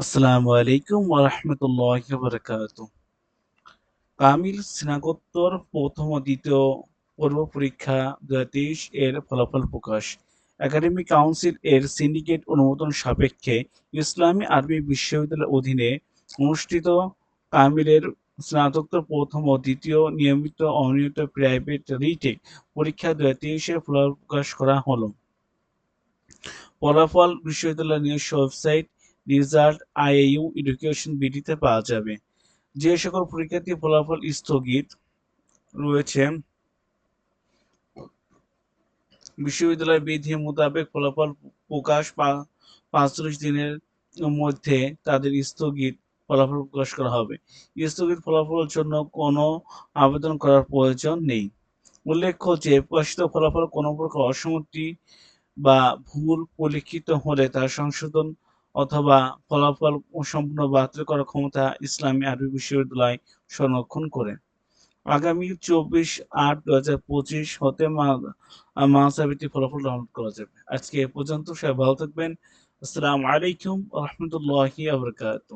আসসালামু আলাইকুম ওরহমতুল্লাহ বারকাত কামিল স্নাতকোত্তর প্রথম ও দ্বিতীয় পূর্ব পরীক্ষা দু হাজার তেইশ এর ফলাফল প্রকাশ। একাডেমিক কাউন্সিল এর সিন্ডিকেট অনুমোদন সাপেক্ষে ইসলামী আরবি বিশ্ববিদ্যালয়ের অধীনে অনুষ্ঠিত কামিলের স্নাতকোত্তর প্রথম ও দ্বিতীয় নিয়মিত অনিয়মিত প্রাইভেট রিটেক পরীক্ষা দু হাজার ফলাফল প্রকাশ করা হলো। ফলাফল বিশ্ববিদ্যালয়ের নিজস্ব ওয়েবসাইট রিজাল্ট আইএইউ এডুকেশন বিডিতে পাওয়া যাবে। যে সকল পরীক্ষার্থী ফলাফল স্থগিত রয়েছে, বিশ্ববিদ্যালয় বিধি মোতাবেক ফলাফল প্রকাশ পাঁচচল্লিশ দিনের মধ্যে তাদের স্থগিত ফলাফল প্রকাশ করা হবে। স্থগিত ফলাফলের জন্য কোনো আবেদন করার প্রয়োজন নেই। উল্লেখ্য যে, প্রকাশিত ফলাফল কোনো প্রকার অসম্মতি বা ভুল পরীক্ষিত হলে তার সংশোধন অথবা ফলাফল সম্পূর্ণ বাতিল করার ক্ষমতা ইসলামী আরবি বিশ্ববিদ্যালয় সংরক্ষণ করে। আগামী চব্বিশ আট দু হাজার পঁচিশ হতে মাসাবিটি ফলাফল ডাউনলোড করা যাবে। আজকে এ পর্যন্ত সবাই ভালো থাকবেন। আসসালামু আলাইকুম রহমতুল্লাহি আবরকাত